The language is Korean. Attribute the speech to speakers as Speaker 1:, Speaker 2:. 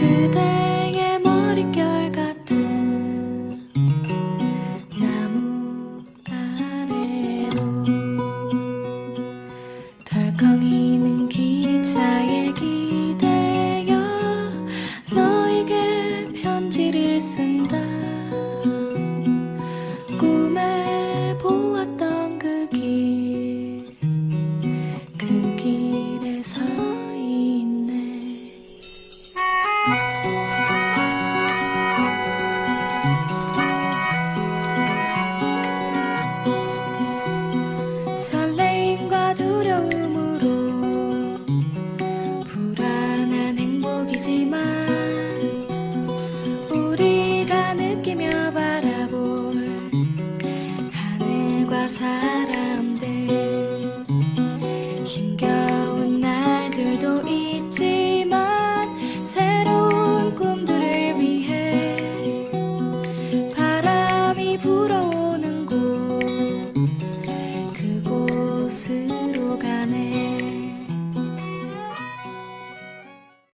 Speaker 1: 그대 give me a